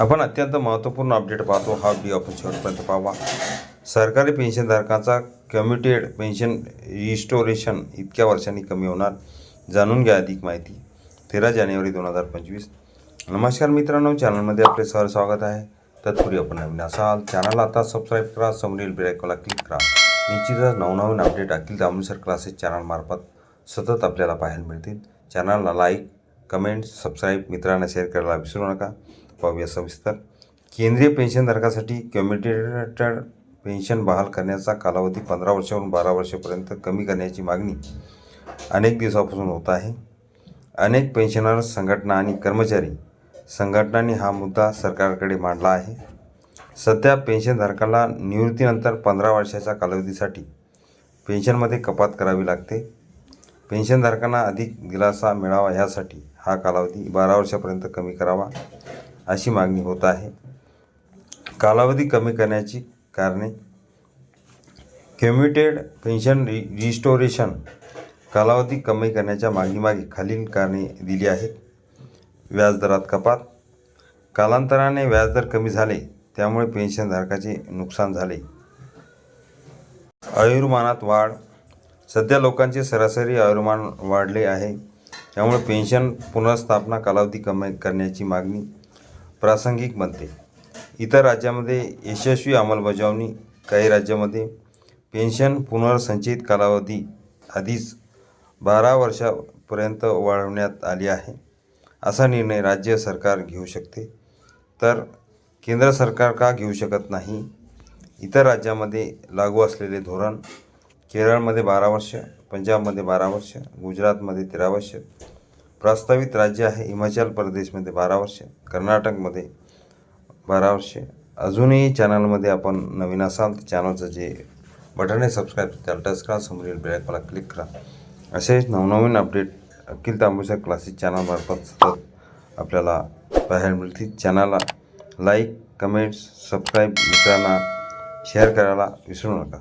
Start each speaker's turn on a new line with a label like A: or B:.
A: आपण अत्यंत महत्त्वपूर्ण अपडेट पाहतो. हा व्हिडिओ आपण शेवटपर्यंत पाहावा. सरकारी पेन्शनधारकांचा कम्युटेड पेन्शन रिस्टोरेशन इतक्या वर्षांनी कमी होणार जाणून घ्या अधिक माहिती. तेरा जानेवारी दोन हजार पंचवीस. नमस्कार मित्रांनो चॅनलमध्ये आपले सर स्वागत आहे. तत्पूर्वी आपण नवीन असाल चॅनल आता सबस्क्राईब करा समोरील बेलायकॉनला क्लिक करा. निश्चितच नवनवीन अपडेट अखिल दामोसर क्लासेस चॅनलमार्फत सतत आपल्याला पाहायला मिळतील. चॅनलला लाईक कमेंट सबस्क्राईब मित्रांना शेअर करायला विसरू नका. पाहूया. सविस्तर. केंद्रीय पेन्शनधारकासाठी कम्युटेटेड पेन्शन बहाल करण्याचा कालावधी पंधरा वर्षावरून बारा वर्षापर्यंत कमी करण्याची मागणी अनेक दिवसापासून होत आहे. अनेक पेन्शनर संघटना आणि कर्मचारी संघटनांनी हा मुद्दा सरकारकडे मांडला आहे. सध्या पेन्शनधारकाला निवृत्तीनंतर पंधरा वर्षाच्या कालावधीसाठी पेन्शनमध्ये कपात करावी लागते. पेन्शनधारकांना अधिक दिलासा मिळावा यासाठी हा कालावधी बारा वर्षापर्यंत कमी करावा. अशी मागणी होत आहे. कालावधी कमी करण्याची कारणे. कम्युटेड पेन्शन रि रिस्टोरेशन कालावधी कमी करण्याच्या मागणीमागे खालील कारणे दिली आहेत. व्याजदरात कपात. कालांतराने व्याजदर कमी झाले त्यामुळे पेन्शनधारकाचे नुकसान झाले. आयुर्मानात वाढ. सध्या लोकांचे सरासरी आयुर्मान वाढले आहे त्यामुळे पेन्शन पुनर्स्थापना कालावधी कमी करण्याची मागणी प्रासंगिक बनते. इतर राज्यामध्ये यशस्वी अंमलबजावणी काही राज्यामध्ये पेन्शन पुनर्संचयित कालावधी आधीच बारा वर्षापर्यंत वाढवण्यात आली आहे. असा निर्णय राज्य सरकार घेऊ शकते. तर केंद्र सरकार का घेऊ शकत नाही? इतर राज्यामध्ये लागू असलेले धोरण केरळमध्ये बारा वर्ष पंजाबमध्ये बारा वर्ष गुजरातमध्ये तेरा वर्ष प्रस्तावित राज्य आहे हिमाचल प्रदेशमध्ये बारा वर्ष कर्नाटकमध्ये बारा वर्षे. अजूनही चॅनलमध्ये आपण नवीन असाल तर चॅनलचं जे बटन आहे सबस्क्राईब त्याला टच करा समोरील बेलायकॉनला क्लिक करा. असेच नवनवीन अपडेट अखिल तांबूसर क्लासेस चॅनलमार्फत सतत आपल्याला पाहायला मिळतील. चॅनलला लाईक कमेंट्स सबस्क्राईब मित्रांना शेअर करायला विसरू नका.